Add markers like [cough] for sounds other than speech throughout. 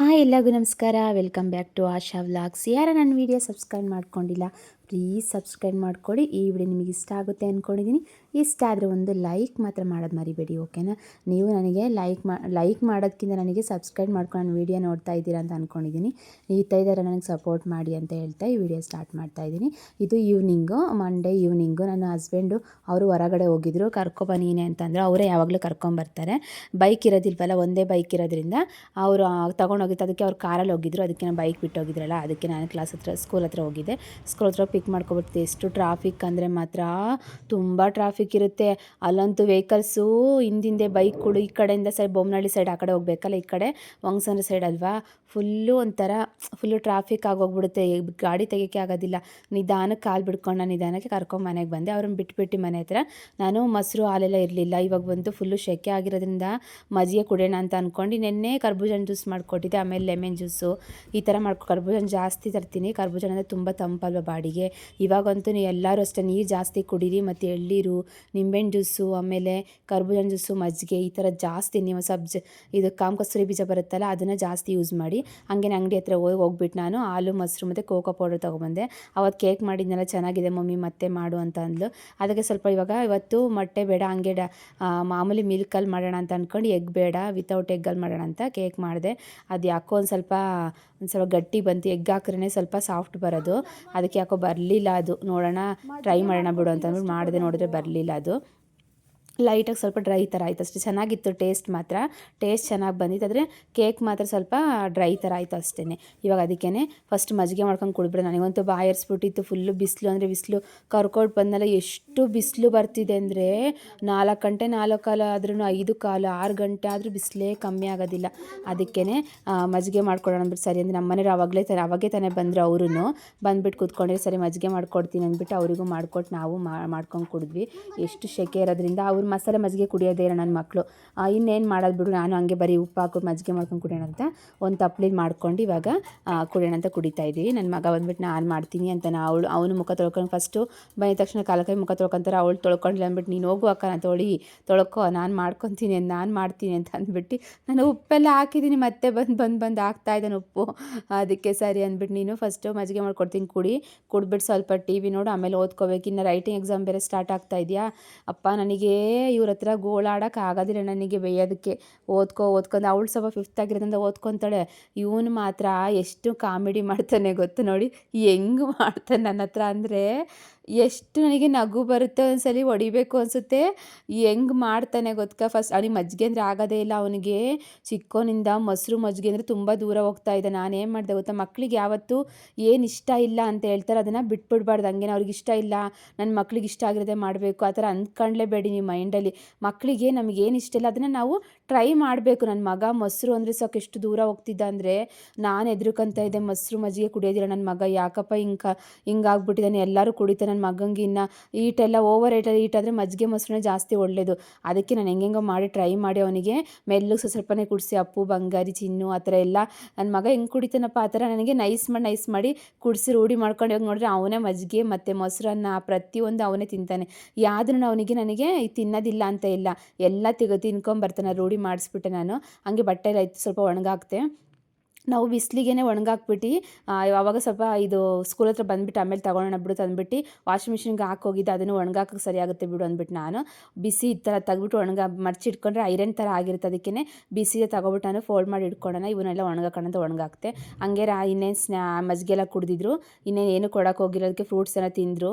Hi ಎಲ್ಲರಿಗೂ ನಮಸ್ಕಾರ. Welcome back to Asha vlogs ಯಾರು ನನ್ನ ವೀಡಿಯೋ ಸಬ್ಸ್ಕ್ರೈಬ್ ಮಾಡ್ಕೊಂಡಿಲ್ಲ? ಪ್ಲೀಸ್ ಸಬ್ಸ್ಕ್ರೈಬ್ ಮಾಡ್ಕೊಳ್ಳಿ. ಈ ವಿಡಿಯೋ ನಿಮಗೆ ಇಷ್ಟ ಆಗುತ್ತೆ ಅಂದ್ಕೊಂಡಿದ್ದೀನಿ ಇಷ್ಟ ಆದರೆ ಒಂದು ಲೈಕ್ ಮಾತ್ರ ಮಾಡೋದು ಮರಿಬೇಡಿ ಓಕೆನಾ ನೀವು ನನಗೆ ಲೈಕ್ ಮಾ ಲೈಕ್ ಮಾಡೋದಕ್ಕಿಂತ ನನಗೆ ಸಬ್ಸ್ಕ್ರೈಬ್ ಮಾಡ್ಕೊಂಡು ನಾನು ವೀಡಿಯೋ ನೋಡ್ತಾ ಇದ್ದೀರಾ ಅಂತ ಅಂದ್ಕೊಂಡಿದ್ದೀನಿ ಈ ನನಗೆ ಸಪೋರ್ಟ್ ಮಾಡಿ ಅಂತ ಹೇಳ್ತಾ ಈ ವಿಡಿಯೋ ಸ್ಟಾರ್ಟ್ ಮಾಡ್ತಾ ಇದ್ದೀನಿ. ಇದು ಈವ್ನಿಂಗು ಮಂಡೇ ಈವ್ನಿಂಗು ನನ್ನ ಹಸ್ಬೆಂಡು ಅವರು ಹೊರಗಡೆ ಹೋಗಿದ್ರು. ಕರ್ಕೊಬ ಅಂತಂದರೆ ಅವರೇ ಯಾವಾಗಲೂ ಕರ್ಕೊಂಬರ್ತಾರೆ ಬೈಕ್ ಇರೋದಿಲ್ವಲ್ಲ, ಒಂದೇ ಬೈಕ್ ಇರೋದ್ರಿಂದ ಅವರು ತೊಗೊಂಡೋಗಿತ್ತು ಅದಕ್ಕೆ ಅವ್ರು ಕಾರಲ್ಲಿ ಹೋಗಿದ್ರು. ಅದಕ್ಕೆ ನಾನು ಬೈಕ್ ಬಿಟ್ಟು ಹೋಗಿದ್ರಲ್ಲ, ಅದಕ್ಕೆ ನಾನು ಕ್ಲಾಸ್ ಹತ್ರ ಸ್ಕೂಲ್ ಹತ್ರ ಹೋಗಿದ್ದೆ. ಸ್ಕೂಲ್ ಹತ್ರ ಪಿಕ್ ಮಾಡ್ಕೊಬಿಡ್ತೀವಿ ಎಷ್ಟು ಟ್ರಾಫಿಕ್ ಅಂದರೆ ಮಾತ್ರ ತುಂಬ ಟ್ರಾಫಿಕ್ ಇರುತ್ತೆ. ಅಲ್ಲಂತೂ ವೆಹಿಕಲ್ಸು ಹಿಂದಿಂದೆ ಬೈಕ್ಗಳು ಈ ಕಡೆಯಿಂದ ಸೈಡ್ ಬೊಮ್ಮನಹಳ್ಳಿ ಸೈಡ್ ಆ ಕಡೆ ಹೋಗ್ಬೇಕಲ್ಲ? ಈ ಕಡೆ ವಂಗಸಂದ್ರ ಸೈಡ್ ಅಲ್ವಾ? ಫುಲ್ಲು ಒಂಥರ ಫುಲ್ಲು ಟ್ರಾಫಿಕ್ ಆಗೋಗ್ಬಿಡುತ್ತೆ. ಗಾಡಿ ತೆಗಿಯೋಕ್ಕೆ ಆಗೋದಿಲ್ಲ. ನಿಧಾನಕ್ಕೆ ಕಾಲು ಬಿಡ್ಕೊಂಡು ನಾನು ನಿಧಾನಕ್ಕೆ ಕರ್ಕೊಂಡು ಮನೆಗೆ ಬಂದೆ. ಅವ್ರನ್ನ ಬಿಟ್ಬಿಟ್ಟು ಮನೆ ಹತ್ರ. ನಾನು ಮೊಸರು ಹಾಲೆಲ್ಲ ಇರಲಿಲ್ಲ. ಇವಾಗ ಬಂದು ಫುಲ್ಲು ಸೆಕೆ ಆಗಿರೋದ್ರಿಂದ ಮಜ್ಜಿಗೆ ಕುಡಿಯೋಣ ಅಂತ ಅಂದ್ಕೊಂಡು ನೆನ್ನೆ ಕರ್ಬೂಜನ ಜ್ಯೂಸ್ ಮಾಡಿಕೊಟ್ಟಿದ್ದೆ. ಆಮೇಲೆ ಲೆಮನ್ ಜ್ಯೂಸು ಈ ಥರ ಮಾಡ್ಕೊ, ಕರ್ಬೂಜನ ಜಾಸ್ತಿ ತರ್ತೀನಿ. ಕರ್ಬೂಜನ ಅಂದರೆ ತುಂಬ ತಂಪಲ್ವ ಬಾಡಿಗೆ? ಇವಾಗಂತೂ ಎಲ್ಲರೂ ಅಷ್ಟೇ ನೀರು ಜಾಸ್ತಿ ಕುಡೀರಿ ಮತ್ತು ಎಳ್ಳೀರು, ನಿಂಬೆಹಣ್ಣು ಜ್ಯೂಸು ಆಮೇಲೆ ಕರ್ಬೂಜನ ಜ್ಯೂಸು ಮಜ್ಜಿಗೆ ಈ ಥರ ಜಾಸ್ತಿ ನೀವು ಸಬ್ಜ್ ಇದು ಕಾಮ ಕಸ್ತೂರಿ ಬೀಜ ಬರುತ್ತಲ್ಲ ಅದನ್ನು ಜಾಸ್ತಿ ಯೂಸ್ ಮಾಡಿ ಹಂಗೆ ಅಂಗಡಿ ಹತ್ರ ಹೋಗಿ ಹೋಗ್ಬಿಟ್ಟು ನಾನು ಹಾಲು ಮೊಸರು ಮತ್ತು ಕೋಕೋ ಪೌಡರ್ ತೊಗೊಬಂದೆ ಅವತ್ತು ಕೇಕ್ ಮಾಡಿದ್ನೆಲ್ಲ ಚೆನ್ನಾಗಿದೆ ಮಮ್ಮಿ ಮತ್ತೆ ಮಾಡು ಅಂತ ಅಂದ್ಲು. ಅದಕ್ಕೆ ಸ್ವಲ್ಪ ಇವಾಗ ಇವತ್ತು ಮೊಟ್ಟೆ ಬೇಡ ಹಂಗೆ ಮಾಮೂಲಿ ಮಿಲ್ಕಲ್ಲಿ ಮಾಡೋಣ ಅಂತ ಅಂದ್ಕೊಂಡು ಎಗ್ ಬೇಡ ವಿತೌಟ್ ಎಗ್ಗಲ್ಲಿ ಮಾಡೋಣ ಅಂತ ಕೇಕ್ ಮಾಡಿದೆ. ಅದು ಯಾಕೋ ಒಂದು ಸ್ವಲ್ಪ ಒಂದು ಸ್ವಲ್ಪ ಗಟ್ಟಿ ಬಂತು. ಎಗ್ ಹಾಕ್ರೇ ಸ್ವಲ್ಪ ಸಾಫ್ಟ್ ಬರೋದು. ಅದಕ್ಕೆ ಯಾಕೋ ಬರಲಿಲ್ಲ ಅದು. ನೋಡೋಣ ಟ್ರೈ ಮಾಡೋಣ ಬಿಡು ಅಂತಂದ್ಬಿಟ್ಟು ಮಾಡಿದೆ. ನೋಡಿದ್ರೆ ಬರಲಿಲ್ಲ ಅದು. ಲೈಟಾಗಿ ಸ್ವಲ್ಪ ಡ್ರೈ ಥರ ಆಯಿತು ಅಷ್ಟೇ. ಚೆನ್ನಾಗಿತ್ತು ಟೇಸ್ಟ್ ಮಾತ್ರ. ಟೇಸ್ಟ್ ಚೆನ್ನಾಗಿ ಬಂದಿತ್ತು. ಆದರೆ ಕೇಕ್ ಮಾತ್ರ ಸ್ವಲ್ಪ ಡ್ರೈ ಥರ ಆಯಿತು ಅಷ್ಟೇ ಇವಾಗ ಅದಕ್ಕೇ ಫಸ್ಟ್ ಮಜ್ಜಿಗೆ ಮಾಡ್ಕೊಂಡು ಕುಡಿಬಿಡ ನನಗಂತೂ ಬಾಯರ್ಸ್ಬಿಟ್ಟಿತ್ತು ಫುಲ್ಲು ಬಿಸಿಲು ಅಂದರೆ ಬಿಸಿಲು. ಕರ್ಕೊಂಡು ಬಂದಲ್ಲ ಎಷ್ಟು ಬಿಸಿಲು ಬರ್ತಿದೆ ಅಂದರೆ ನಾಲ್ಕು ಗಂಟೆ, ನಾಲ್ಕು ಕಾಲ ಆದ್ರೂ ಐದು ಕಾಲು, ಆರು ಗಂಟೆ ಆದರೂ ಬಿಸಿಲೇ ಕಮ್ಮಿ ಆಗೋದಿಲ್ಲ. ಅದಕ್ಕೇ ಮಜ್ಜಿಗೆ ಮಾಡ್ಕೊಡೋಣ ಅಂದ್ಬಿಟ್ಟು. ಸರಿ ಅಂದರೆ ನಮ್ಮ ಮನೆಯವ್ರು ಅವಾಗಲೇ ತಾನೆ ಅವಾಗೇ ತಾನೇ ಬಂದರು ಅವರು ಬಂದುಬಿಟ್ಟು ಕೂತ್ಕೊಂಡ್ರೆ ಸರಿ ಮಜ್ಜಿಗೆ ಮಾಡ್ಕೊಡ್ತೀನಿ ಅಂದ್ಬಿಟ್ಟು ಅವರಿಗೂ ಮಾಡ್ಕೊಟ್ಟು ನಾವು ಮಾಡ್ಕೊಂಡು ಕುಡಿದ್ವಿ. ಎಷ್ಟು ಶೆಕೆ ಇರೋದ್ರಿಂದ ಅವ್ರು ಮಸಾಲೆ ಮಜ್ಜಿಗೆ ಕುಡಿಯೋದೇ ಇರೋ ನನ್ನ ಮಕ್ಕಳು ಇನ್ನೇನು ಮಾಡೋದು ಬಿಡು, ನಾನು ಹಂಗೆ ಬರೀ ಉಪ್ಪು ಹಾಕಿ ಮಜ್ಜಿಗೆ ಮಾಡ್ಕೊಂಡು ಕುಡಿಯೋಣ ಅಂತ ಒಂದು ತಪ್ಲಿಗೆ ಮಾಡ್ಕೊಂಡು ಇವಾಗ ಕುಡಿಯೋಣ ಅಂತ ಕುಡಿತಾ ಇದ್ದೀವಿ ನನ್ನ ಮಗ ಬಂದ್ಬಿಟ್ಟು ನಾನು ಮಾಡ್ತೀನಿ ಅಂತ ಅವಳು, ಅವನು ಮುಖ ತೊಳ್ಕೊಂಡು ಫಸ್ಟು ಬಂದ ತಕ್ಷಣ ಕಾಲಕೈ ಮುಖ ತೊಳ್ಕೊಂತಾರೆ. ಅವಳು ತೊಳ್ಕೊಂಡಿಲ್ಲ ಅಂದ್ಬಿಟ್ಟು, ನೀನು ಹೋಗು ಅಕ್ಕ, ನಾನು ತೊಳಿ, ತೊಳ್ಕೊ, ನಾನು ಮಾಡ್ಕೊತೀನಿ ನಾನು ಮಾಡ್ತೀನಿ ಅಂತ ಅಂದ್ಬಿಟ್ಟು, ನಾನು ಉಪ್ಪೆಲ್ಲ ಹಾಕಿದ್ದೀನಿ ಮತ್ತೆ ಬಂದು ಬಂದು ಬಂದು ಹಾಕ್ತಾ ಇದ್ದಾನೆ ಉಪ್ಪು. ಅದಕ್ಕೆ ಸರಿ ಅಂದ್ಬಿಟ್ಟು ನೀನು ಫಸ್ಟು ಮಜ್ಜಿಗೆ ಮಾಡ್ಕೊಡ್ತೀನಿ, ಕುಡಿ. ಕುಡ್ಬಿಟ್ಟು ಸ್ವಲ್ಪ ಟಿ ವಿ ನೋಡು, ಆಮೇಲೆ ಓದ್ಕೋಬೇಕು. ಇನ್ನು ರೈಟಿಂಗ್ ಎಕ್ಸಾಮ್ ಬೇರೆ ಸ್ಟಾರ್ಟ್ ಆಗ್ತಾ ಇದೆಯಾ? ಅಪ್ಪ, ನನಗೆ ಇವ್ರ ಹತ್ರ ಗೋಳಾಡೋಕೆ ಆಗೋದಿಲ್ಲ ನನಗೆ ಬೇಯೋದಕ್ಕೆ. ಓದ್ಕೊ ಓದ್ಕೊಂಡು ಅವಳು ಸ್ವಲ್ಪ ಫಿಫ್ತ್ ಆಗಿರೋದ್ರಿಂದ ಓದ್ಕೊತಾಳೆ. ಇವನು ಮಾತ್ರ ಎಷ್ಟು ಕಾಮಿಡಿ ಮಾಡ್ತಾನೆ ಗೊತ್ತು ನೋಡಿ. ಹೆಂಗೆ ಮಾಡ್ತಾನೆ ನನ್ನ ಹತ್ರ ಅಂದರೆ ಎಷ್ಟು ನನಗೆ ನಗು ಬರುತ್ತೆ ಒಂದ್ಸಲ ಹೊಡಿಬೇಕು ಅನಿಸುತ್ತೆ. ಹೆಂಗೆ ಮಾಡ್ತಾನೆ ಗೊತ್ತಾ ಫಸ್ಟ್ ಅವ್ನಿಗೆ ಮಜ್ಜಿಗೆ ಅಂದರೆ ಆಗೋದೇ ಇಲ್ಲ ಅವನಿಗೆ. ಚಿಕ್ಕೋನಿಂದ ಮೊಸರು ಮಜ್ಜಿಗೆ ಅಂದರೆ ತುಂಬ ದೂರ ಹೋಗ್ತಾ ಇದ್ದ ನಾನು ಏನು ಮಾಡಿದೆ ಗೊತ್ತಾ? ಮಕ್ಕಳಿಗೆ ಯಾವತ್ತೂ ಏನು ಇಷ್ಟ ಇಲ್ಲ ಅಂತ ಹೇಳ್ತಾರೆ. ಅದನ್ನು ಬಿಟ್ಬಿಡ್ಬಾರ್ದು. ಹಂಗೇನೆ ಅವ್ರಿಗೆ ಇಷ್ಟ ಇಲ್ಲ. ನನ್ನ ಮಕ್ಳಿಗೆ ಇಷ್ಟ ಆಗಿರೋದೇ ಮಾಡಬೇಕು. ಆ ಥರ ಅಂದ್ಕೊಂಡ್ಲೇಬೇಡಿ ನೀವು ಮೈಂಡಲ್ಲಿ ಮಕ್ಕಳಿಗೆ ನಮಗೇನು ಇಷ್ಟ ಇಲ್ಲ, ಅದನ್ನು ನಾವು ಟ್ರೈ ಮಾಡಬೇಕು. ನನ್ನ ಮಗ ಮೊಸರು ಅಂದರೆ ಸಾಕು ಎಷ್ಟು ದೂರ ಹೋಗ್ತಿದ್ದ ಅಂದರೆ ನಾನು ಎದುರುಕಂತ ಇದ್ದೆ. ಮೊಸರು ಮಜ್ಜಿಗೆ ಕುಡಿಯೋದಿಲ್ಲ ನನ್ನ ಮಗ. ಯಾಕಪ್ಪ ಹಿಂಗೆ, ಹಿಂಗಾಗ್ಬಿಟ್ಟಿದ್ದಾನೆ. ಎಲ್ಲರೂ ಕುಡಿತಾರೆ. ನನ್ನ ಮಗಂಗೆ ಇನ್ನು ಈಟೆಲ್ಲ ಓವರ್ ಏಟ್ ಈಟಾದರೆ ಮಜ್ಜಿಗೆ ಮೊಸರನ್ನ ಜಾಸ್ತಿ ಒಳ್ಳೆಯದು ಅದಕ್ಕೆ ನಾನು ಹೆಂಗೆಂಗೋ ಮಾಡಿ ಟ್ರೈ ಮಾಡಿ ಅವನಿಗೆ ಮೆಲ್ಲಗೆ ಸ್ವಲ್ಪನೇ ಕುಡಿಸಿ ಅಪ್ಪು, ಬಂಗಾರಿ, ಚಿನ್ನು ಆ ಥರ ಎಲ್ಲ ನನ್ನ ಮಗ ಹೆಂಗೆ ಕುಡಿತಾನಪ್ಪ ಆ ಥರ ನನಗೆ ನೈಸ್ ಮಾಡಿ ನೈಸ್ ಮಾಡಿ ಕುಡಿಸಿ ರೂಢಿ ಮಾಡ್ಕೊಂಡು ಹೋಗಿ ನೋಡಿದ್ರೆ ಅವನೇ ಮಜ್ಜಿಗೆ ಮತ್ತು ಮೊಸರನ್ನ ಪ್ರತಿಯೊಂದು ಅವನೇ ತಿಂತಾನೆ. ಯಾವುದನ್ನು ಅವನಿಗೆ ನನಗೆ ತಿನ್ನೋದಿಲ್ಲ ಅಂತ ಇಲ್ಲ. ಎಲ್ಲ ತಿಗ ತಿನ್ಕೊಂಬರ್ತಾನೆ ರೂಢಿ ಮಾಡಿಸ್ಬಿಟ್ಟೆ ನಾನು. ಹಂಗೆ ಬಟ್ಟೆ ಎಲ್ಲ ಇತ್ತು ಸ್ವಲ್ಪ ಒಣಗಾಕ್ತೆ. ನಾವು ಬಿಸಿಲಿಗೆ ಒಣಗಾಕ್ಬಿಟ್ಟು ಆವಾಗ ಸ್ವಲ್ಪ ಇದು ಸ್ಕೂಲ್ ಹತ್ರ ಬಂದುಬಿಟ್ಟು ಆಮೇಲೆ ತಗೊಳ್ಳೋಣ ಬಿಡು ತಂದುಬಿಟ್ಟು ವಾಷಿಂಗ್ ಮಿಷಿನ್ಗೆ ಹಾಕೋಗಿದ್ದೆ ಅದನ್ನು ಒಣಗಾಕಕ್ಕೆ ಸರಿಯಾಗುತ್ತೆ ಬಿಡು ಅಂದ್ಬಿಟ್ಟು ನಾನು. ಬಿಸಿ ಈ ಥರ ತೆಗ್ಬಿಟ್ಟು ಒಣಗ ಮರ್ಚಿಟ್ಕೊಂಡ್ರೆ ಐರನ್ ಥರ ಆಗಿರುತ್ತೆ ಅದಕ್ಕೆ ಬಿಸಿಗೆ ತಗೊಬಿಟ್ಟು ನಾನು ಫೋಲ್ಡ್ ಮಾಡಿ ಇಟ್ಕೊಳ್ಳೋಣ, ಇವನ್ನೆಲ್ಲ ಒಣಗಾಕೋಣ ಒಣಗಾಕ್ತೆ. ಹಂಗೆ ರಾ, ಇನ್ನೇನು ಸ್ನ್ಯಾ ಮಜ್ಜಿಗೆ ಕುಡಿದಿದ್ರು, ಇನ್ನೇನು ಏನು ಕೊಡೋಕೆ ಹೋಗಿರೋದಕ್ಕೆ ಫ್ರೂಟ್ಸ್ ಎಲ್ಲ ತಿಂದರು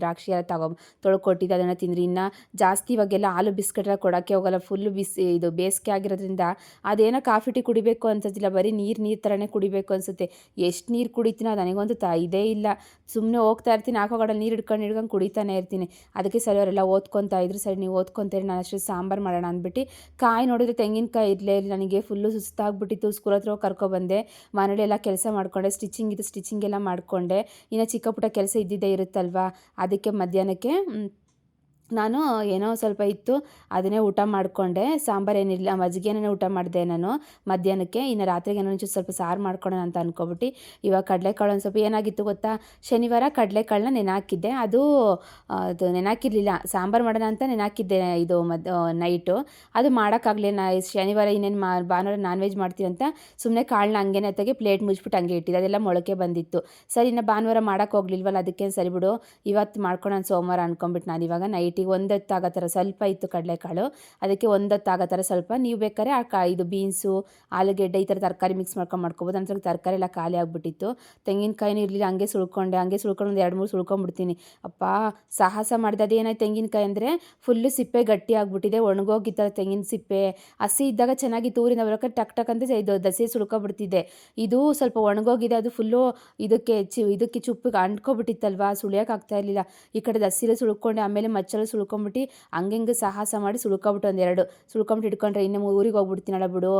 ದ್ರಾಕ್ಷಿ ಎಲ್ಲ ತಗೊ, ತೊಳ್ಕೊಟ್ಟಿದ್ದು ಅದನ್ನು ತಿಂದ್ರು. ಇನ್ನು ಜಾಸ್ತಿ ಇವಾಗೆಲ್ಲ ಹಾಲು ಬಿಸ್ಕೆಟ್ ಎಲ್ಲ ಕೊಡೋಕ್ಕೆ ಹೋಗಲ್ಲ ಫುಲ್ಲು ಬಿಸಿ, ಇದು ಬೇಸಿಗೆ ಆಗಿರೋದ್ರಿಂದ ಅದೇನೋ ಕಾಫಿ ಟೀ ಕುಡಿಬೇಕು ಅಂತದಿಲ್ಲ ಬರೀ ನೀರು ನೀರು ಥರನೇ ಕುಡಿಬೇಕು ಅನಿಸುತ್ತೆ. ಎಷ್ಟು ನೀರು ಕುಡಿತೀನೋ ನನಗಂತೂ ತ, ಇದೇ ಇಲ್ಲ. ಸುಮ್ಮನೆ ಹೋಗ್ತಾ ಇರ್ತೀನಿ ಹಾಕೋಗಡಲ್ಲಿ ನೀರು ಹಿಡ್ಕೊಂಡು ಹಿಡ್ಕೊಂಡು ಕುಡಿತಾನೆ ಇರ್ತೀನಿ. ಅದಕ್ಕೆ ಸರಿ ಅವರೆಲ್ಲ ಓದ್ಕೊತಾ ಇದ್ರು, ಸರಿ ನೀವು ಓದ್ಕೊತೀರಿ ನಾನು ಅಷ್ಟು ಸಾಂಬಾರು ಮಾಡೋಣ ಅಂದ್ಬಿಟ್ಟು ಕಾಯಿ ನೋಡಿದ್ರೆ ತೆಂಗಿನಕಾಯಿ ಇರಲೇ ಇಲ್ಲ ನನಗೆ ಫುಲ್ಲು ಸುಸ್ತಾಗ್ಬಿಟ್ಟಿತ್ತು. ಸ್ಕೂಲ್ ಹತ್ರ ಕರ್ಕೊಬಂದೆ ಮನೇಲಿ ಎಲ್ಲ ಕೆಲಸ ಮಾಡಿಕೊಂಡೆ ಸ್ಟಿಚಿಂಗ್ ಇದು ಸ್ಟಿಚಿಂಗ್ ಎಲ್ಲ ಮಾಡಿಕೊಂಡೆ. ಇನ್ನು ಚಿಕ್ಕ ಪುಟ್ಟ ಕೆಲಸ ಇದ್ದಿದ್ದೇ ಇರುತ್ತಲ್ವಾ? ಅದಕ್ಕೆ ಮಧ್ಯಾಹ್ನಕ್ಕೆ ನಾನು ಏನೋ ಸ್ವಲ್ಪ ಇತ್ತು, ಅದನ್ನೇ ಊಟ ಮಾಡಿಕೊಂಡೆ. ಸಾಂಬಾರು ಏನಿಲ್ಲ ಮಜ್ಜಿಗೆನೇ ಊಟ ಮಾಡಿದೆ ನಾನು. ಮಧ್ಯಾಹ್ನಕ್ಕೆ, ಇನ್ನು ರಾತ್ರಿಗೆ ಏನೋ ಒಂಚೂರು ಸ್ವಲ್ಪ ಸಾರು ಮಾಡ್ಕೊಳ್ಳೋಣ ಅಂತ ಅಂದ್ಕೊಬಿಟ್ಟು ಇವಾಗ ಕಡಲೆಕಾಳು ಒಂದು ಸ್ವಲ್ಪ ಏನಾಗಿತ್ತು ಗೊತ್ತಾ? ಶನಿವಾರ ಕಡಲೆಕಾಳನ್ನ ನೆನೆ ಅದು ಅದು ನೆನಾಕಿರಲಿಲ್ಲ. ಸಾಂಬಾರು ಮಾಡೋಣ ಅಂತ ನೆನಾಕಿದ್ದೆ ಇದು ಮದ್ ನೈಟು. ಅದು ಮಾಡೋಕ್ಕಾಗಲಿಲ್ಲ. ನಾ ಶನಿವಾರ ಇನ್ನೇನು ಮಾ, ಭಾನುವಾರ ನಾನ್ ವೆಜ್ ಮಾಡ್ತೀನಿ ಅಂತ ಸುಮ್ಮನೆ ಕಾಳನ್ನ ಹಂಗೇನೆ ತೆಗೆ ಪ್ಲೇಟ್ ಮುಚ್ಬಿಟ್ಟು ಹಂಗೆ ಇಟ್ಟಿದ್ದೆ. ಅದೆಲ್ಲ ಮೊಳಕೆ ಬಂದಿತ್ತು. ಸರಿ, ಇನ್ನು ಭಾನುವಾರ ಮಾಡೋಕ್ಕೆ ಹೋಗ್ಲಿಲ್ವಲ್ಲ ಅದಕ್ಕೆ ಸರಿ ಬಿಡು. ಇವತ್ತು ಮಾಡ್ಕೊಳ್ಳೋಣ ಸೋಮವಾರ ಅನ್ಕೊಂಬಿಟ್ಟು ನಾನು ಇವಾಗ ನೈಟಿಗೆ ಒಂದೊತ್ತು ಆಗೋ ಥರ ಸ್ವಲ್ಪ ಇತ್ತು ಕಡಲೆಕಾಳು. ಅದಕ್ಕೆ ಒಂದೊತ್ತು ಆಗೋ ಥರ ಸ್ವಲ್ಪ ನೀವು ಬೇಕಾದ್ರೆ ಆ ಕಾ ಇದು ಬೀನ್ಸು, ಆಲೂಗೆಡ್ಡೆ ಈ ಥರ ತರಕಾರಿ ಮಿಕ್ಸ್ ಮಾಡ್ಕೊಂಡು ಮಾಡ್ಕೊಬೋದು. ನನ್ನ ತರಕಾರಿ ಎಲ್ಲ ಖಾಲಿ ಆಗಿಬಿಟ್ಟಿತ್ತು. ತೆಂಗಿನಕಾಯಿನೂ ಇರಲಿಲ್ಲ, ಹಂಗೆ ಸುಳ್ಕೊಂಡೆ. ಹಂಗೆ ಸುಳ್ಕೊಂಡು ಒಂದು ಎರಡು ಮೂರು ಸುಳ್ಕೊಂಡ್ಬಿಡ್ತೀನಿ. ಅಪ್ಪ, ಸಾಹಸ ಮಾಡಿದೆ ಅದೇನಾಯ್ತು ತೆಂಗಿನಕಾಯಿ ಅಂದರೆ? ಫುಲ್ಲು ಸಿಪ್ಪೆ ಗಟ್ಟಿ ಆಗಿಬಿಟ್ಟಿದೆ ಥರ ತೆಂಗಿನ ಸಿಪ್ಪೆ. ಹಸಿ ಇದ್ದಾಗ ಚೆನ್ನಾಗಿ ತೂರಿನ ಬರೋಕೆ ಟಕ್ ಟಕ್ ಅಂತ ಇದು ದಸೆ ಸುಳ್ಕೊಬಿಡ್ತಿದೆ ಇದು ಸ್ವಲ್ಪ ಒಣಗೋಗಿದೆ, ಅದು ಫುಲ್ಲು ಇದಕ್ಕೆ ಚಿ ಇದಕ್ಕೆ ಚುಪ್ಪಿಗೆ ಅಂಟ್ಕೊಬಿಟ್ಟಿತ್ತಲ್ವಾ? ಸುಳಿಯೋಕೆ ಆಗ್ತಾ ಇರಲಿಲ್ಲ. ಈ ಕಡೆ ದಸಿಲೆ ಸುಳ್ಕೊಂಡೆ, ಆಮೇಲೆ ಮಚ್ಚಲು ಸುಳ್ಕೊಂಬಿಟ್ಟು ಹಂಗೆ ಸಾಹಸ ಮಾಡಿ ಸುಳ್ಕೊಬಿಟ್ಟು ಒಂದೆರಡು, ಸುಳ್ಕೊಂಬಿಟ್ಟು ಇಟ್ಕೊಂಡ್ರೆ ಇನ್ನು ಊರಿಗೆ ಹೋಗ್ಬಿಡ್ತೀನಲ್ಲ ಬಿಡು,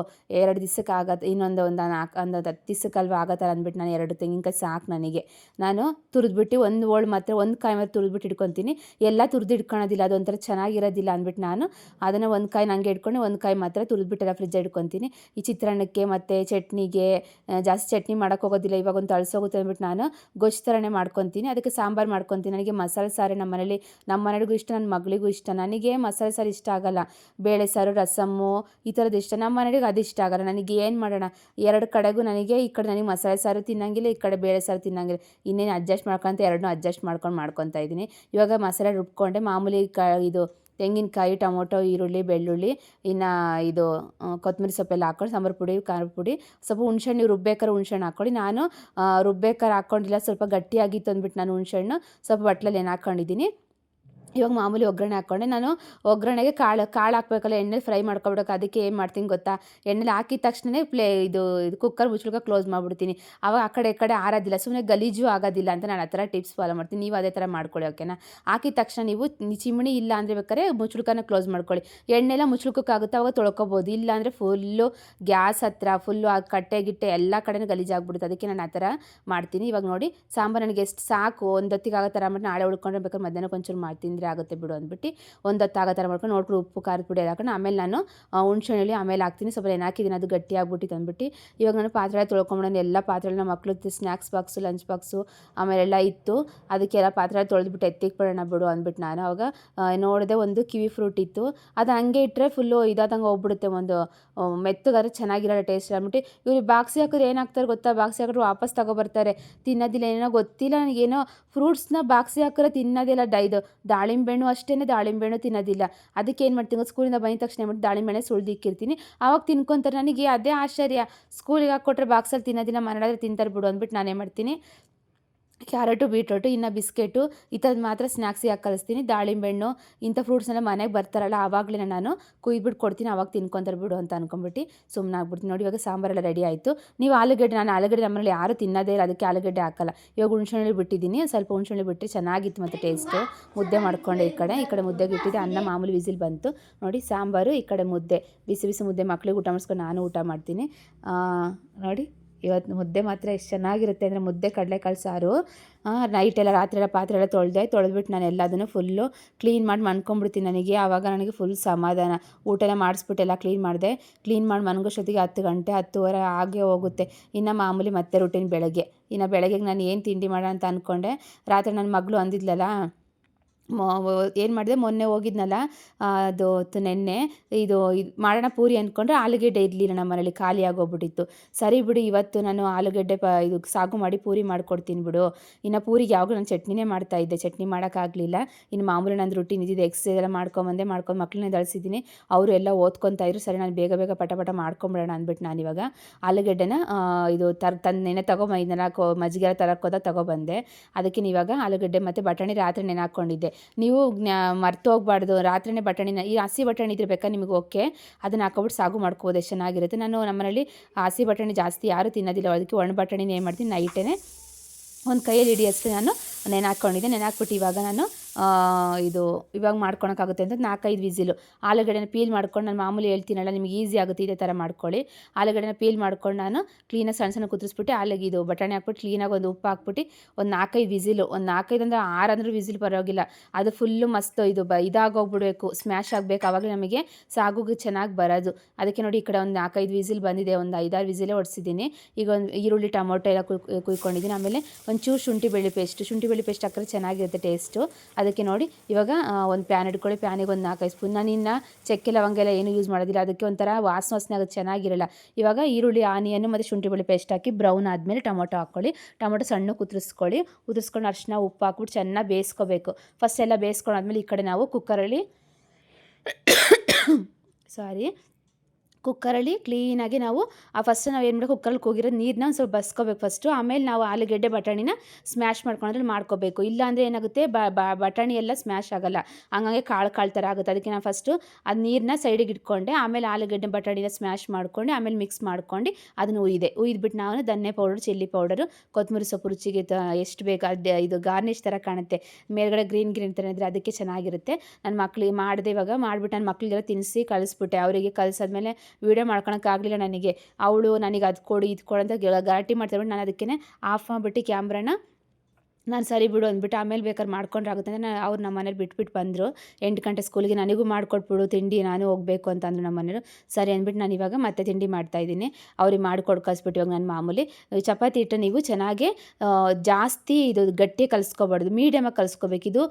ಎರಡು ದಿವ್ಸಕ್ಕೆ ಆಗತ್ತೆ ಇನ್ನೊಂದು ಒಂದು ನಾಲ್ಕು, ಒಂದು ಹತ್ತು ದಿವ್ಸಕ್ಕಲ್ವ ಆಗತ್ತಲ್ಲ ಅಂದ್ಬಿಟ್ಟು ನಾನು ಎರಡು ತೆಂಗಿನಕಾಯಿ ಸಾಕು ನನಗೆ. ನಾನು ತುರಿದ್ಬಿಟ್ಟು ಒಂದು ಓಳ್ ಮಾತ್ರ, ಒಂದು ಕಾಯಿ ಮಾತ್ರ ತುರಿದ್ಬಿಟ್ಟು ಇಟ್ಕೊತೀನಿ ಎಲ್ಲ ತುರಿದು ಇಟ್ಕೊಳೋದಿಲ್ಲ ಅದೊಂಥರ ಚೆನ್ನಾಗಿರೋದಿಲ್ಲ ಅಂದ್ಬಿಟ್ಟು ನಾನು ಅದನ್ನು ಒಂದು ಕಾಯಿ ನನಗೆ ಇಟ್ಕೊಂಡು ಒಂದು ಕಾಯಿ ಮಾತ್ರ ತುರಿದ್ಬಿಟ್ಟೆಲ್ಲ ಫ್ರಿಜ್ ಇಟ್ಕೊತೀನಿ ಈ ಚಿತ್ರಾನ್ನಕ್ಕೆ ಮತ್ತು ಚಟ್ನಿಗೆ ಜಾಸ್ತಿ ಚಟ್ನಿ ಮಾಡೋಕ್ಕೆ ಹೋಗೋದಿಲ್ಲ, ಇವಾಗ ಒಂದು ತಳ್ಸೋಗುತ್ತೆ ಅಂದ್ಬಿಟ್ಟು ನಾನು ಗೊಜ್ಜು ಥರನೇ ಮಾಡ್ಕೊತೀನಿ. ಅದಕ್ಕೆ ಸಾಂಬಾರು ಮಾಡ್ಕೊತೀನಿ. ನನಗೆ ಮಸಾಲೆ ಸಾರು ನಮ್ಮ ಮನೇಲಿ ನಮ್ಮ ಮನೆಗೂ ಇಷ್ಟ ನನ್ನ ಮಗಳಿಗೂ ಇಷ್ಟ. ನನಗೆ ಮಸಾಲೆ ಸಾರು ಇಷ್ಟ ಆಗಲ್ಲ. ಬೇಳೆ ಸಾರು, ರಸಮ್ಮು, ಈ ಥರದ್ದು ಇಷ್ಟ. ನಮ್ಮ ಮನೆಯವ್ರಿಗೆ ಅದು ಇಷ್ಟ ಆಗಲ್ಲ. ನನಗೆ ಏನು ಮಾಡೋಣ? ಎರಡು ಕಡೆಗೂ ನನಗೆ, ಈ ಕಡೆ ನನಗೆ ಮಸಾಲೆ ಸಾರು ತಿನ್ನಂಗಿಲ್ಲ, ಈ ಕಡೆ ಬೇಳೆ ಸಾರು ತಿನ್ನಂಗಿಲ್ಲ. ಇನ್ನೇನು ಅಡ್ಜಸ್ಟ್ ಮಾಡ್ಕೊಂತ ಎರಡನ್ನೂ ಅಡ್ಜಸ್ಟ್ ಮಾಡ್ಕೊಂಡು ಮಾಡ್ಕೊತಾ ಇದ್ದೀನಿ. ಇವಾಗ ಮಸಾಲೆ ರುಬ್ಕೊಂಡೆ ಮಾಮೂಲಿ ಕ, ಇದು ತೆಂಗಿನಕಾಯಿ, ಟೊಮೊಟೊ, ಈರುಳ್ಳಿ, ಬೆಳ್ಳುಳ್ಳಿ, ಇನ್ನು ಇದು ಕೊತ್ತಂಬರಿ ಸೊಪ್ಪೆಲ್ಲ ಹಾಕ್ಕೊಂಡು, ಸಾಂಬಾರು ಪುಡಿ, ಖಾರ ಪುಡಿ, ಸ್ವಲ್ಪ ಹುಣ್ಸೆಹಣ್ಣು ನೀವು ರುಬ್ಬೇಕಾದ್ರೆ ಹುಣ್ಸೆಹಣ್ಣು ಹಾಕ್ಕೊಳ್ಳಿ. ನಾನು ರುಬ್ಬೇಕಾದ್ರೆ ಹಾಕ್ಕೊಂಡಿಲ್ಲ, ಸ್ವಲ್ಪ ಗಟ್ಟಿಯಾಗಿತ್ತು ಅಂದ್ಬಿಟ್ಟು ನಾನು ಹುಣ್ಸೆಹಣ್ಣು ಸ್ವಲ್ಪ ಬಟ್ಲಲ್ಲಿ ಏನು ಹಾಕ್ಕೊಂಡಿದ್ದೀನಿ ಇವಾಗ ಮಾಮೂಲಿ ಒಗ್ಗರಣೆ ಹಾಕ್ಕೊಂಡೆ ನಾನು ಒಗ್ಗರಣೆಗೆ ಕಾಳು ಕಾಳು ಹಾಕ್ಬೇಕಲ್ಲ, ಎಣ್ಣೆಲಿ ಫ್ರೈ ಮಾಡ್ಕೊಬಿಡೋಕೆ ಅದಕ್ಕೆ ಏನು ಮಾಡ್ತೀನಿ ಗೊತ್ತಾ? ಎಣ್ಣೆಲಿ ಹಾಕಿದ ತಕ್ಷಣವೇ ಪ್ಲೇ ಇದು ಇದು ಕುಕ್ಕರ್ ಮುಚ್ಚಳಕ ಕ್ಲೋಸ್ ಮಾಡಿಬಿಡ್ತೀನಿ. ಆವಾಗ ಆ ಕಡೆ ಈ ಕಡೆ ಆರೋದಿಲ್ಲ. ಸುಮ್ಮನೆ ಗಲೀಜು ಆಗೋದಿಲ್ಲ ಅಂತ ನಾನು ಆ ಥರ ಟಿಪ್ಸ್ ಫಾಲೋ ಮಾಡ್ತೀನಿ. ನೀವು ಅದೇ ಥರ ಮಾಡ್ಕೊಳ್ಳಿ ಓಕೆನಾ ಹಾಕಿದ ತಕ್ಷಣ ನೀವು ಚಿಮಣಿ ಇಲ್ಲ ಅಂದರೆ ಬೇಕಾದ್ರೆ ಮುಚ್ಚಳ್ಕನ ಕ್ಲೋಸ್ ಮಾಡ್ಕೊಳ್ಳಿ. ಎಣ್ಣೆಲ್ಲ ಮುಚ್ಚಳ್ಕೋಕ್ಕಾಗುತ್ತೆ ಅವಾಗ ತೊಳ್ಕೊಬೋದು. ಇಲ್ಲ ಅಂದರೆ ಫುಲ್ಲು ಗ್ಯಾಸ್ ಹತ್ತಿರ ಫುಲ್ಲು ಆ ಕಟ್ಟೆ, ಗಿಟ್ಟೆ ಎಲ್ಲ ಕಡೆನೂ ಗಲೀಜಾಗ್ಬಿಡುತ್ತೆ ಅದಕ್ಕೆ ನಾನು ಆ ಥರ ಮಾಡ್ತೀನಿ. ಇವಾಗ ನೋಡಿ, ಸಾಂಬಾರು ನನಗೆ ಎಷ್ಟು ಸಾಕು ಒಂದೊತ್ತಿಗೆ ಆಗೋ ಥರ ಮಾಡಿ ನಾಳೆ ಉಳ್ಕೊಂಡ್ರೆ ಬೇಕಾದ್ರೆ ಮಧ್ಯಾಹ್ನಕ್ಕೆ ಒಂಚೂರು ಮಾಡ್ತೀನಿ. ಅಂದರೆ ಆಗುತ್ತೆ ಬಿಡು ಅಂದ್ಬಿಟ್ಟು ಒಂದು ಹೊತ್ತು ಆಗೋ ಥರ ಮಾಡ್ಕೊಂಡು ನೋಡ್ಕೊಂಡು ಉಪ್ಪು, ಖಾರದ ಪುಡಿ ಹಾಕೊಂಡು ಆಮೇಲೆ ನಾನು ಹುಣ್ಸೆಹಣ್ಣು ಆಮೇಲೆ ಹಾಕ್ತೀನಿ. ಸ್ವಲ್ಪ ಏನು ಹಾಕಿದ್ದೀನಿ. ಅದು ಗಟ್ಟಿ ಆಗ್ಬಿಟ್ಟಿತ್ತು ಅಂದ್ಬಿಟ್ಟು ಇವಾಗ ನಾನು ಪಾತ್ರೆ ತೊಳ್ಕೊಂಬಿಡೋಣ. ಎಲ್ಲ ಪಾತ್ರೆಗಳನ್ನ ಮಕ್ಳದ್ದು ಸ್ನ್ಯಾಕ್ಸ್ ಬಾಕ್ಸು, ಲಂಚ್ ಬಾಕ್ಸು ಆಮೇಲೆಲ್ಲ ಇತ್ತು. ಅದಕ್ಕೆಲ್ಲ ಪಾತ್ರೆ ತೊಳೆದ್ಬಿಟ್ಟು ಎತ್ತಿಗೆ ಬಿಡೋಣ ಬಿಡು ಅಂದ್ಬಿಟ್ಟು ನಾನು ಅವಾಗ ನೋಡಿದೆ ಒಂದು ಕಿವಿ ಫ್ರೂಟ್ ಇತ್ತು. ಅದು ಹಂಗೆ ಇಟ್ಟರೆ ಫುಲ್ಲು ಇದಾದಂಗೆ ಹೋಗ್ಬಿಡುತ್ತೆ ಒಂದು ಮೆತ್ತಗಾದ್ರೆ ಚೆನ್ನಾಗಿರಲ್ಲ ಟೇಸ್ಟ್ ಅಂದ್ಬಿಟ್ಟು. ಇವ್ರಿಗೆ ಬಾಕ್ಸಿ ಹಾಕಿದ್ರೆ ಏನಾಗ್ತಾರೆ ಗೊತ್ತಾ? ಬಾಕ್ಸಿ ಹಾಕಿದ್ರೆ ವಾಪಸ್ ತಗೊಬರ್ತಾರೆ. ತಿನ್ನೋದಿಲ್ಲ, ಏನೋ ಗೊತ್ತಿಲ್ಲ ನನಗೇನೋ. ಫ್ರೂಟ್ಸ್ನ ಬಾಕ್ಸಿ ಹಾಕಿದ್ರೆ ತಿನ್ನೋದಿಲ್ಲ ಡೈ ಇದು ದಾಳಿಂಬೆ ಹಣ್ಣು ಅಷ್ಟೇ ದಾಳಿಂಬೆ ಹಣ್ಣು ತಿನ್ನೋದಿಲ್ಲ. ಅದಕ್ಕೆ ಏನು ಮಾಡ್ತೀನಿ? ಸ್ಕೂಲಿಂದ ಬಂದ ತಕ್ಷಣ ಏನ್ಬಿಟ್ಟು ದಾಳಿಂಬೆ ಹಣ್ಣೆ ಸುಳ್ದಿಕ್ಕಿರ್ತೀನಿ. ಆವಾಗ ತಿನ್ಕೊಂತಾರೆ. ನನಗೆ ಅದೇ ಆಶ್ಚರ್ಯ. ಸ್ಕೂಲಿಗೆ ಹಾಕ್ಕೊಟ್ರೆ ಬಾಕ್ಸಲ್ಲಿ ತಿನ್ನೋದಿಲ್ಲ ಮನೆಯಾದ್ರೆ ತಿಂತಾರೆ ಬಿಡು ಅಂದ್ಬಿಟ್ಟು ನಾನೇ ಮಾಡ್ತೀನಿ? ಕ್ಯಾರೆಟು, ಬೀಟ್ರೋಟು, ಇನ್ನು ಬಿಸ್ಕೆಟು ಈ ಥರದ್ದು ಮಾತ್ರ ಸ್ನ್ಯಾಕ್ಸಿಗೆ ಹಾಕಿ ದಾಳಿಂಬೆ ಹಣ್ಣು, ಇಂಥ ಫ್ರೂಟ್ಸ್ನೆಲ್ಲ ಮನೆಗೆ ಬರ್ತಾರಲ್ಲ ಆವಾಗಲೇ ನಾನು ಕುಯ್ಬಿಟ್ಟು ಕೊಡ್ತೀನಿ ಆವಾಗ ತಿನ್ಕೊಂತಾರೆ ಬಿಡು ಅಂತ ಅನ್ಕೊಂಬಿಟ್ಟು ಸುಮ್ಮನೆ ಆಗ್ಬಿಡ್ತೀನಿ. ನೋಡಿ ಇವಾಗ ಸಾಂಬಾರೆಲ್ಲ ರೆಡಿ ಆಯಿತು. ನೀವು ಆಲೂಗಡ್ಡೆ, ನಾನು ಆಲೂಗಡ್ಡೆ ನಮ್ಮಲ್ಲಿ ಯಾರು ತಿನ್ನೋದೇ ಇಲ್ಲ, ಅದಕ್ಕೆ ಆಲೂಗಡ್ಡೆ ಹಾಕಲ್ಲ. ಇವಾಗ ಹುಣ್ಸೆಹಣ್ಣು ಬಿಟ್ಟಿದ್ದೀನಿ ಸ್ವಲ್ಪ ಹುಣ್ಸೆಹಣ್ಣು ಬಿಟ್ಟು ಚೆನ್ನಾಗಿತ್ತು ಮತ್ತು ಟೇಸ್ಟು ಮುದ್ದೆ ಮಾಡ್ಕೊಂಡೆ ಈ ಕಡೆ ಈ ಕಡೆ ಮುದ್ದೆಗೆ ಇಟ್ಟಿದ್ದೆ, ಅನ್ನ ಮಾಮೂಲಿ ವಿಸಿಲ್ ಬಂತು. ನೋಡಿ ಸಾಂಬಾರು, ಈ ಕಡೆ ಮುದ್ದೆ, ಬಿಸಿ ಬಿಸಿ ಮುದ್ದೆ ಮಕ್ಳಿಗೆ ಊಟ ಮಾಡಿಸ್ಕೊಂಡು ನಾನು ಊಟ ಮಾಡ್ತೀನಿ. ನೋಡಿ. ಇವತ್ತು ಮುದ್ದೆ ಮಾತ್ರ ಎಷ್ಟು ಚೆನ್ನಾಗಿರುತ್ತೆ ಅಂದರೆ ಮುದ್ದೆ ಕಡಲೆಕಾಳು ಸಾರು. ನೈಟೆಲ್ಲ ರಾತ್ರಿ ಎಲ್ಲ ಪಾತ್ರೆ ಎಲ್ಲ ತೊಳೆದೆ, ತೊಳೆದ್ಬಿಟ್ಟು ನಾನು ಎಲ್ಲದನ್ನು ಫುಲ್ಲು ಕ್ಲೀನ್ ಮಾಡಿ ಮನ್ಕೊಂಬಿಡ್ತೀನಿ ನನಗೆ. ಆವಾಗ ನನಗೆ ಫುಲ್ ಸಮಾಧಾನ. ಊಟ ಎಲ್ಲ ಮಾಡಿಸ್ಬಿಟ್ಟು ಎಲ್ಲ ಕ್ಲೀನ್ ಮಾಡಿದೆ. ಕ್ಲೀನ್ ಮಾಡಿ ಮನ್ಗೋಷ್ಟೊತ್ತಿಗೆ ಹತ್ತು ಗಂಟೆ, ಹತ್ತುವರೆ ಆಗೇ ಹೋಗುತ್ತೆ. ಇನ್ನು ಮಾಮೂಲಿ ಮತ್ತೆ ರುಟೀನ್ ಬೆಳಗ್ಗೆ. ಇನ್ನು ಬೆಳಗ್ಗೆಗೆ ನಾನು ಏನು ತಿಂಡಿ ಮಾಡೋಣ ಅಂತ ಅಂದ್ಕೊಂಡೆ ರಾತ್ರಿ ನನ್ನ ಮಗಳು ಅಂದಿದ್ಲಲ್ಲ ಏನು ಮಾಡಿದೆ? ಮೊನ್ನೆ ಹೋಗಿದ್ನಲ್ಲ ಅದು ನೆನ್ನೆ, ಇದು ಇದು ಮಾಡೋಣ ಪೂರಿ ಅಂದ್ಕೊಂಡ್ರೆ ಆಲೂಗೆಡ್ಡೆ ಇರಲಿಲ್ಲ ನಮ್ಮ ಮನೇಲಿ, ಖಾಲಿ ಆಗೋಗ್ಬಿಟ್ಟಿತ್ತು. ಸರಿ ಬಿಡು, ಇವತ್ತು ನಾನು ಆಲೂಗೆಡ್ಡೆ ಪ, ಇದು ಸಾಗು ಮಾಡಿ ಪೂರಿ ಮಾಡ್ಕೊಡ್ತೀನಿ ಬಿಡು. ಇನ್ನು ಪೂರಿಗೆ ಯಾವಾಗಲೂ ನಾನು ಚಟ್ನಿನೇ ಮಾಡ್ತಾಯಿದ್ದೆ ಚಟ್ನಿ ಮಾಡೋಕ್ಕಾಗಲಿಲ್ಲ. ಇನ್ನು ಮಾಮೂಲಿ ನಂದು ರುಟೀನ್ ಇದ್ದಿದ್ದು ಎಕ್ಸಸೈಸ್ ಎಲ್ಲ ಮಾಡ್ಕೊಂಬಂದೆ ಮಾಡ್ಕೊಂಡು ಮಕ್ಕಳನ್ನೇ ದಳಿಸಿದ್ದೀನಿ. ಅವರು ಎಲ್ಲ ಓದ್ಕೊತಾ ಇದ್ರು, ಸರಿ ನಾನು ಬೇಗ ಬೇಗ ಪಟ ಪಟ ಮಾಡ್ಕೊಂಬಿಡೋಣ ಅಂದ್ಬಿಟ್ಟು ನಾನು ಇವಾಗ ಆಲೂಗೆಡ್ಡೆನ ಇದು ತರ್ ತಂದು ನೆನೆ ತೊಗೊಂಬಂದಿದ್ದೆನಲ್ಲ ಕೋ ಮಜ್ಜಿಗೆ ಎಲ್ಲ ತರಕ್ಕೆ ಹೋದಾಗ ತೊಗೊಬಂದೆ. ಅದಕ್ಕೆ ಇವಾಗ ಆಲೂಗಡ್ಡೆ ಮತ್ತು ಬಟಾಣಿ ರಾತ್ರಿ ನೆನೆ ಹಾಕ್ಕೊಂಡಿದ್ದೆ ನೀವು ಮರ್ತು ಹೋಗ್ಬಾರ್ದು ರಾತ್ರಿನೇ ಬಟಾಣಿನ ಈ ಹಸಿ ಬಟಾಣಿ ಇದ್ರೆ ಬೇಕಾ ನಿಮಗೆ? ಓಕೆ. ಅದನ್ನು ಹಾಕೊಬಿಟ್ಟು ಸಾಗು ಮಾಡ್ಕೋಬೋದು. ಎಷ್ಟು ಚೆನ್ನಾಗಿರುತ್ತೆ. ನಾನು ನಮ್ಮನೇಲಿ ಹಸಿ ಬಟಾಣಿ ಜಾಸ್ತಿ ಯಾರೂ ತಿನ್ನೋದಿಲ್ಲ. ಅದಕ್ಕೆ ಒಣ ಬಟಾಣಿನ ಏನು ಮಾಡ್ತೀನಿ. ನೈಟೇ ಒಂದು ಕೈಯಲ್ಲಿ ಹಿಡಿಯಷ್ಟು ನಾನು ನೆನೆ ಹಾಕ್ಕೊಂಡಿದ್ದೆ ನೆನೆ ಹಾಕ್ಬಿಟ್ಟು ಇವಾಗ ನಾನು ಇದು ಇವಾಗ ಮಾಡ್ಕೊಳಕ್ಕಾಗುತ್ತೆ ಅಂತ ನಾಲ್ಕೈದು ವಿಸಿಲು. ಆಲೂಗಡ್ಡೆನ ಪೀಲ್ ಮಾಡ್ಕೊಂಡು ನಾನು ಮಾಮೂಲಿ ಹೇಳ್ತೀನಲ್ಲ, ನಿಮಗೆ ಈಸಿ ಆಗುತ್ತೆ ಇದೇ ಥರ ಮಾಡ್ಕೊಳ್ಳಿ. ಆಲೂಗಡ್ಡೆನ ಪೀಲ್ ಮಾಡ್ಕೊಂಡು ನಾನು ಕ್ಲೀನಾಗಿ ಸಣ್ಣ ಸಣ್ಣ ಕುದಿಸ್ಬಿಟ್ಟು ಆಲೂಗೆ ಇದು ಬಟಾಣಿ ಹಾಕ್ಬಿಟ್ಟು ಕ್ಲೀನಾಗಿ ಒಂದು ಉಪ್ಪು ಹಾಕ್ಬಿಟ್ಟು ಒಂದು ನಾಲ್ಕೈದು ವಿಸಿಲು, ಒಂದು ನಾಲ್ಕೈದು ಅಂದರೆ ಆರು ಅಂದ್ರೆ ವಿಸಿಲ್ ಬರೋಗಿಲ್ಲ ಅದು ಫುಲ್ಲು ಮಸ್ತ್ ಇದು ಬ ಇದಾಗೋಗ್ಬಿಡ್ಬೇಕು ಸ್ಮ್ಯಾಶ್ ಆಗಬೇಕು. ಆವಾಗಲೇ ನಮಗೆ ಸಾಗುಗೆ ಚೆನ್ನಾಗಿ ಬರೋದು. ಅದಕ್ಕೆ ನೋಡಿ ಈ ಕಡೆ ಒಂದು ನಾಲ್ಕೈದು ವಿಸಿಲ್ ಬಂದಿದೆ, ಒಂದು ಐದಾರು ವಿಸಿಲೇ ಹೊಡ್ಸಿದ್ದೀನಿ ಈಗ ಒಂದು ಈರುಳ್ಳಿ, ಟೊಮೊಟೊ ಎಲ್ಲ ಕುಯ್ ಕುಯ್ಕೊಂಡಿದ್ದೀನಿ. ಆಮೇಲೆ ಒಂಚೂರು ಶುಂಠಿ ಬೆಳ್ಳಿ ಪೇಸ್ಟ್ ಶುಂಠಿ ಬೆಳ್ಳಿ ಪೇಸ್ಟ್ ಹಾಕಿದ್ರೆ ಚೆನ್ನಾಗಿರುತ್ತೆ ಟೇಸ್ಟು ಅದಕ್ಕೆ ನೋಡಿ, ಇವಾಗ ಒಂದು ಪ್ಯಾನ್ ಇಟ್ಕೊಳ್ಳಿ ಪ್ಯಾನಿಗೆ ಒಂದು ನಾಲ್ಕೈದು ಸ್ಪೂನ್. ನಾನು ಇನ್ನು ಚಕ್ಕೆ ಲವಂಗ ಎಲ್ಲ ಏನು ಯೂಸ್ ಮಾಡೋದಿಲ್ಲ. ಅದಕ್ಕೆ ಒಂಥರ ವಾಸನೆ ವಾಸನೆ ಆಗೋದು ಚೆನ್ನಾಗಿರಲ್ಲ. ಇವಾಗ ಈರುಳ್ಳಿ, ಆನಿಯನ್ನು ಮತ್ತು ಶುಂಠಿ ಬೆಳ್ಳಿ ಪೇಸ್ಟ್ ಹಾಕಿ ಬ್ರೌನ್ ಆದಮೇಲೆ ಟೊಮೊಟೊ ಹಾಕ್ಕೊಳ್ಳಿ ಟೊಮೊಟೊ ಸಣ್ಣ ಕುದಿಸ್ಕೊಳ್ಳಿ ಕುದಿಸ್ಕೊಂಡು ಅರಿಶಿನ ಉಪ್ಪು ಹಾಕ್ಬಿಟ್ಟು ಚೆನ್ನಾಗಿ ಬೇಯಿಸ್ಕೋಬೇಕು. ಫಸ್ಟ್ ಎಲ್ಲ ಬೇಯಿಸ್ಕೊಂಡಾದ್ಮೇಲೆ ಈ ಕಡೆ ನಾವು ಕುಕ್ಕರಲ್ಲಿ ಸಾರಿ [coughs] ಕುಕ್ಕರಲ್ಲಿ ಕ್ಲೀನಾಗಿ ನಾವು ಆ ಫಸ್ಟ್ ನಾವು ಏನು ಮಾಡಬೇಕು ಕುಕ್ಕರಲ್ಲಿ ಕೂಗಿರೋ ನೀರನ್ನ ಸ್ವಲ್ಪ ಬಸ್ಕೋಬೇಕು ಫಸ್ಟು ಆಮೇಲೆ ನಾವು ಆಲೂಗೆಡ್ಡೆ ಬಟಾಣಿನ ಸ್ಮ್ಯಾಶ್ ಮಾಡ್ಕೊಂಡ್ರೆ ಮಾಡ್ಕೋಬೇಕು. ಇಲ್ಲಾಂದರೆ ಏನಾಗುತ್ತೆ ಬಟಾಣಿ ಎಲ್ಲ ಸ್ಮ್ಯಾಶ್ ಆಗಲ್ಲ. ಹಂಗಾಗಿ ಕಾಳು ಕಾಳು ಥರ ಆಗುತ್ತೆ. ಅದಕ್ಕೆ ನಾನು ಫಸ್ಟು ಅದು ನೀರನ್ನ ಸೈಡಿಗೆ ಇಟ್ಕೊಂಡೆ, ಆಮೇಲೆ ಆಲೂಗೆಡ್ಡೆ ಬಟಾಣಿನ ಸ್ಮ್ಯಾಶ್ ಮಾಡ್ಕೊಂಡು, ಆಮೇಲೆ ಮಿಕ್ಸ್ ಮಾಡ್ಕೊಂಡು, ಅದನ್ನು ಉಯ್ದೆ. ಉಯ್ದ್ಬಿಟ್ಟು ನಾವು ಧನ್ಯ ಪೌಡರ್ ಚಿಲ್ಲಿ ಪೌಡರು ಕೊತ್ತಂಬರಿ ಸೊಪ್ಪು ರುಚಿಗೆ ಎಷ್ಟು ಬೇಕು, ಅದು, ಇದು ಗಾರ್ನಿಷ್ ಥರ ಕಾಣುತ್ತೆ. ಮೇಲ್ಗಡೆ ಗ್ರೀನ್ ಗ್ರೀನ್ ಥರ ಇದ್ದರೆ ಅದಕ್ಕೆ ಚೆನ್ನಾಗಿರುತ್ತೆ. ನನ್ನ ಮಕ್ಳಿಗೆ ಮಾಡಿದೆ ಇವಾಗ ಮಾಡಿಬಿಟ್ಟು ನನ್ನ ಮಕ್ಳಿಗೆಲ್ಲ ತಿನ್ನಿಸಿ ಕಳಿಸ್ಬಿಟ್ಟೆ. ಅವರಿಗೆ ಕಲಿಸಾದ್ಮೇಲೆ ವೀಡಿಯೋ ಮಾಡ್ಕೊಳಕ್ಕಾಗಲಿಲ್ಲ ನನಗೆ. ಅವಳು ನನಗೆ ಅದು ಕೊಡು ಇದು ಕೊಡು ಅಂತ ಗಲಾಟೆ ಮಾಡ್ತಾರೆ ನಾನು ಅದಕ್ಕೇ ಆಫ್ ಮಾಡಿಬಿಟ್ಟು ಕ್ಯಾಮ್ರಾನ ನಾನು ಸರಿ ಬಿಡು ಅಂದ್ಬಿಟ್ಟು ಆಮೇಲೆ ಬೇಕಾದ್ರೆ ಮಾಡ್ಕೊಂಡ್ರೆ ಆಗುತ್ತೆ ಅಂದರೆ ನಾನು ಅವ್ರು ನಮ್ಮ ಮನೇಲಿ ಬಿಟ್ಬಿಟ್ಟು ಬಂದರು. ಎಂಟು ಗಂಟೆ ಸ್ಕೂಲಿಗೆ ನನಗೂ ಮಾಡಿಕೊಟ್ಬಿಡು, ತಿಂಡಿ ನಾನು ಹೋಗಬೇಕು ಅಂತ ಅಂದರು ನಮ್ಮ ಮನೆಯವರು. ಸರಿ ಅಂದ್ಬಿಟ್ಟು ನಾನು ಇವಾಗ ಮತ್ತೆ ತಿಂಡಿ ಮಾಡ್ತಾಯಿದ್ದೀನಿ ಅವ್ರಿಗೆ ಮಾಡಿಕೊಡ್ ಕಳಿಸ್ಬಿಟ್ಟು ಇವಾಗ ನಾನು ಮಾಮೂಲಿ. ಚಪಾತಿ ಹಿಟ್ಟು ನೀವು ಚೆನ್ನಾಗಿ ಜಾಸ್ತಿ ಇದು ಗಟ್ಟಿ ಕಲಿಸ್ಕೋಬಾರ್ದು. ಮೀಡಿಯಮಾಗಿ ಕಲಿಸ್ಕೋಬೇಕು. ಇದು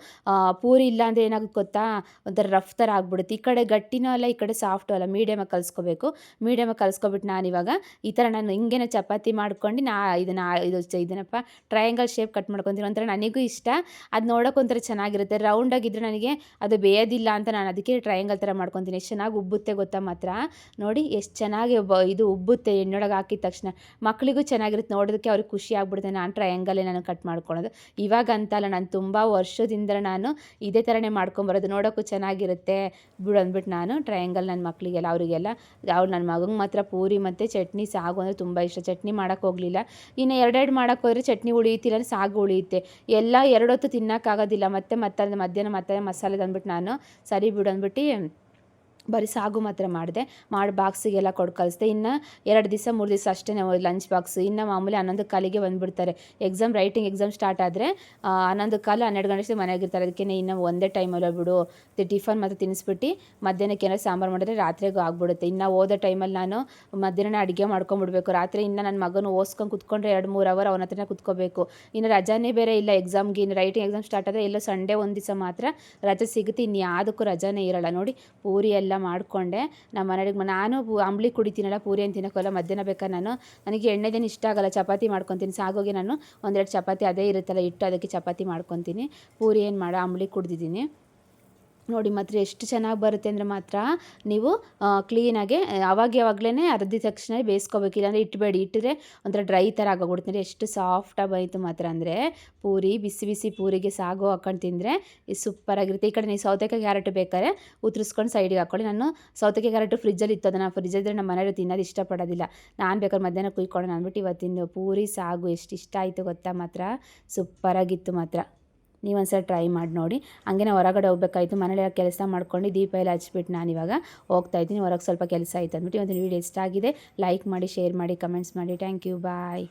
ಪೂರಿ ಇಲ್ಲ ಅಂದರೆ ಏನಾಗುತ್ತೆ ಗೊತ್ತಾ? ಒಂಥರ ರಫ್ ಥರ ಆಗ್ಬಿಡುತ್ತೆ. ಈ ಕಡೆ ಗಟ್ಟಿನೂ ಅಲ್ಲ, ಈ ಕಡೆ ಸಾಫ್ಟು ಅಲ್ಲ. ಮೀಡಿಯಮಾಗಿ ಕಲಿಸ್ಕೋಬೇಕು. ಮೀಡಿಯಮಾಗಿ ಕಲಿಸ್ಕೊಬಿಟ್ಟು ನಾನು ಇವಾಗ ಈ ಥರ ನಾನು ಹಿಂಗೇನೆ ಚಪಾತಿ ಮಾಡ್ಕೊಂಡು ನಾ ಇದನ್ನು, ಇದು ಇದನ್ನಪ್ಪ, ಟ್ರಯಾಂಗಲ್ ಶೇಪ್ ಕಟ್ ಮಾಡ್ಕೊತೀನಿ. ಒಂಥರ ನನಗೂ ಇಷ್ಟ. ಅದು ನೋಡೋಕೆ ಒಂಥರ ಚೆನ್ನಾಗಿರುತ್ತೆ. ರೌಂಡಾಗಿದ್ದರೆ ನನಗೆ ಅದು ಬೇಯೋದಿಲ್ಲ ಅಂತ ನಾನು ಅದಕ್ಕೆ ಟ್ರಯಾಂಗಲ್ ಥರ ಮಾಡ್ಕೊತೀನಿ. ಎಷ್ಟು ಚೆನ್ನಾಗಿ ಉಬ್ಬುತ್ತೆ ಗೊತ್ತಾ ಮಾತ್ರ? ನೋಡಿ ಎಷ್ಟು ಚೆನ್ನಾಗಿ ಇದು ಉಬ್ಬುತ್ತೆ ಎಣ್ಣೊಳಗೆ ಹಾಕಿದ ತಕ್ಷಣ. ಮಕ್ಕಳಿಗೂ ಚೆನ್ನಾಗಿರುತ್ತೆ. ನೋಡೋದಕ್ಕೆ ಅವ್ರಿಗೆ ಖುಷಿ ಆಗ್ಬಿಡುತ್ತೆ. ನಾನು ಟ್ರಯಾಂಗಲೇ ನಾನು ಕಟ್ ಮಾಡ್ಕೊಳೋದು. ಇವಾಗ ಅಂತಲ್ಲ ನಾನು ತುಂಬ ವರ್ಷದಿಂದ ನಾನು ಇದೇ ಥರನೇ ಮಾಡ್ಕೊಂಬರೋದು. ನೋಡೋಕ್ಕೂ ಚೆನ್ನಾಗಿರುತ್ತೆ. ಬಿಡು ಅಂದ್ಬಿಟ್ಟು ನಾನು ಟ್ರಯಾಂಗಲ್ ನನ್ನ ಮಕ್ಕಳಿಗೆಲ್ಲ ಅವರಿಗೆಲ್ಲ. ಅವ್ರು ನನ್ನ ಮಗಂಗೆ ಮಾತ್ರ ಪೂರಿ ಮತ್ತು ಚಟ್ನಿ ಸಾಗು ಅಂದರೆ ತುಂಬ ಇಷ್ಟ. ಚಟ್ನಿ ಮಾಡೋಕ್ಕೆ ಹೋಗಲಿಲ್ಲ. ಇನ್ನು ಎರಡೆರಡು ಮಾಡೋಕ್ಕೋದ್ರೆ ಚಟ್ನಿ ಉಳಿಯುತ್ತಿಲ್ಲ ಸಾಗು ಉಳಿಯುತ್ತೆ. ಎಲ್ಲ ಎರಡೊತ್ತು ತಿನ್ನೋಕ್ಕಾಗೋದಿಲ್ಲ. ಮತ್ತೆ ಮತ್ತೆ ಮಧ್ಯಾಹ್ನ ಮತ್ತೆ ಮಸಾಲೆ ತಂದ್ಬಿಟ್ಟು ನಾನು ಸರಿ ಬಿಡು ಅಂದ್ಬಿಟ್ಟು ಬರೀ ಸಾಗು ಮಾತ್ರ ಮಾಡಿದೆ. ಮಾಡಿ ಬಾಕ್ಸಿಗೆಲ್ಲ ಕೊಟ್ಟು ಕಳಿಸ್ದೆ. ಇನ್ನು ಎರಡು ದಿವಸ, ಮೂರು ದಿವಸ ಅಷ್ಟೇ ಲಂಚ್ ಬಾಕ್ಸ್ ಇನ್ನು ಮಾಮೂಲಿ ಹನ್ನೊಂದು ಕಾಲಿಗೆ ಬಂದುಬಿಡ್ತಾರೆ. ಎಕ್ಸಾಮ್ ರೈಟಿಂಗ್ ಎಕ್ಸಾಮ್ ಸ್ಟಾರ್ಟ್ ಆದರೆ ಹನ್ನೊಂದು ಕಾಲು ಹನ್ನೆರಡು ಗಂಟೆ ಮನೆಯಾಗಿರ್ತಾರೆ ಅದಕ್ಕೆ ಇನ್ನು ಒಂದೇ ಟೈಮಲ್ಲ ಬಿಡು. ಟಿಫನ್ ಮತ್ತು ತಿನ್ನಿಸ್ಬಿಟ್ಟು ಮಧ್ಯಾಹ್ನಕ್ಕೆ ಏನಾದ್ರು ಸಾಂಬಾರು ಮಾಡಿದ್ರೆ ರಾತ್ರಿಗೂ ಆಗ್ಬಿಡುತ್ತೆ. ಇನ್ನು ಓದೋ ಟೈಮಲ್ಲಿ ನಾನು ಮಧ್ಯಾಹ್ನ ಅಡುಗೆ ಮಾಡ್ಕೊಂಬಿಡ್ಬೇಕು. ರಾತ್ರಿ ಇನ್ನು ನನ್ನ ಮಗನ ಓಸ್ಕೊಂಡು ಕುತ್ಕೊಂಡ್ರೆ ಎರಡು, ಮೂರು ಅವರ್ ಅವನ ಹತ್ರನೇ ಕುತ್ಕೋಬೇಕು. ಇನ್ನು ರಜಾನೇ ಬೇರೆ ಇಲ್ಲ ಎಕ್ಸಾಮ್ಗೆ ಇನ್ನು ರೈಟಿಂಗ್ ಎಕ್ಸಾಮ್ ಸ್ಟಾರ್ಟ್ ಆದರೆ ಎಲ್ಲೋ ಸಂಡೇ ಒಂದು ದಿವಸ ಮಾತ್ರ ರಜೆ ಸಿಗುತ್ತೆ. ಇನ್ನು ಯಾವುದಕ್ಕೂ ರಜಾನೇ ಇರಲ್ಲ. ನೋಡಿ, ಪೂರಿ ಎಲ್ಲ ಮಾಡಿಕೊಂಡೆ. ನಮ್ಮ ಮನೆಗೆ ನಾನು ಅಂಬ್ಲಿ ಕುಡಿತೀನಲ್ಲ, ಪೂರಿ ಏನು ತಿನ್ನೋಕ್ಕಲ್ಲ ಮಧ್ಯಾಹ್ನ ಬೇಕಾದ್ರೆ ನಾನು? ನನಗೆ ಎಣ್ಣೆದೇನು ಇಷ್ಟ ಆಗಲ್ಲ, ಚಪಾತಿ ಮಾಡ್ಕೊತೀನಿ. ಸಾಗೋಗಿ ನಾನು ಒಂದೆರಡು ಚಪಾತಿ ಅದೇ ಇರುತ್ತಲ್ಲ ಇಟ್ಟು ಅದಕ್ಕೆ ಚಪಾತಿ ಮಾಡ್ಕೊತೀನಿ. ಪೂರಿ ಏನು ಮಾಡೋ, ಅಂಬ್ಲಿ ಕುಡ್ದಿದ್ದೀನಿ. ನೋಡಿ, ಮಾತ್ರ, ಎಷ್ಟು ಚೆನ್ನಾಗಿ ಬರುತ್ತೆ ಅಂದರೆ ಮಾತ್ರ ನೀವು ಕ್ಲೀನಾಗೆ ಅವಾಗ ಯಾವಾಗಲೇ ಅರ್ಧ ತಕ್ಷಣ ಬೇಯಿಸ್ಕೋಬೇಕು. ಇಲ್ಲಾಂದರೆ ಇಟ್ಬೇಡಿ. ಇಟ್ಟರೆ ಒಂಥರ ಡ್ರೈ ಥರ ಆಗೋಗ್ಬಿಡ್ತೀನಿ ಎಷ್ಟು ಸಾಫ್ಟಾಗಿ ಬಂತು ಮಾತ್ರ ಅಂದರೆ, ಪೂರಿ, ಬಿಸಿ ಬಿಸಿ ಪೂರಿಗೆ ಸಾಗು ಹಾಕೊಂಡು ತಿಂದರೆ ಇದು ಸೂಪರಾಗಿರುತ್ತೆ ಈ ಕಡೆ ನೀವು ಸೌತೆಕಾಯಿ ಕ್ಯಾರೆಟ್ ಬೇಕಾದ್ರೆ ಉತ್ತರಿಸ್ಕೊಂಡು ಸೈಡಿಗೆ ಹಾಕೊಳ್ಳಿ. ನಾನು ಸೌತೆಕಾಯಿ ಕ್ಯಾರೆಟ್ ಫ್ರಿಜ್ಜಲ್ಲಿ ಇತ್ತು. ಅದನ್ನು ಫ್ರಿಜ್ ಇದ್ದರೆ ನಮ್ಮ ಮನೆಯವರು ತಿನ್ನೋದು ಇಷ್ಟಪಡೋದಿಲ್ಲ. ನಾನು ಬೇಕಾದ್ರೆ ಮಧ್ಯಾಹ್ನ ಕುಯ್ಕೊಳ್ಳೋಣ ಅಂದ್ಬಿಟ್ಟು ಇವತ್ತಿಂದು ಪೂರಿ ಸಾಗು ಎಷ್ಟು ಇಷ್ಟ ಆಯಿತು ಗೊತ್ತಾ ಮಾತ್ರ? ಸೂಪರಾಗಿತ್ತು ಮಾತ್ರ. ನೀವು ಒಂದ್ಸಲ ಟ್ರೈ ಮಾಡಿ ನೋಡಿ. ಹಂಗೆ ನಾವು ಹೊರಗಡೆ ಹೋಗ್ಬೇಕಾಯ್ತು, ಮನೇಲಿ ಕೆಲಸ ಮಾಡ್ಕೊಂಡು ದೀಪ ಎಲ್ಲ ಹಚ್ಬಿಟ್ಟು ನಾನು ಇವಾಗ ಹೋಗ್ತಾ ಇದ್ದೀನಿ. ಹೊರಗೆ ಸ್ವಲ್ಪ ಕೆಲಸ ಆಯ್ತು ಅಂದ್ಬಿಟ್ಟು ಒಂದು ವೀಡಿಯೋ ಇಷ್ಟ ಆಗಿದೆ ಲೈಕ್ ಮಾಡಿ ಶೇರ್ ಮಾಡಿ ಕಮೆಂಟ್ಸ್ ಮಾಡಿ. Thank you bye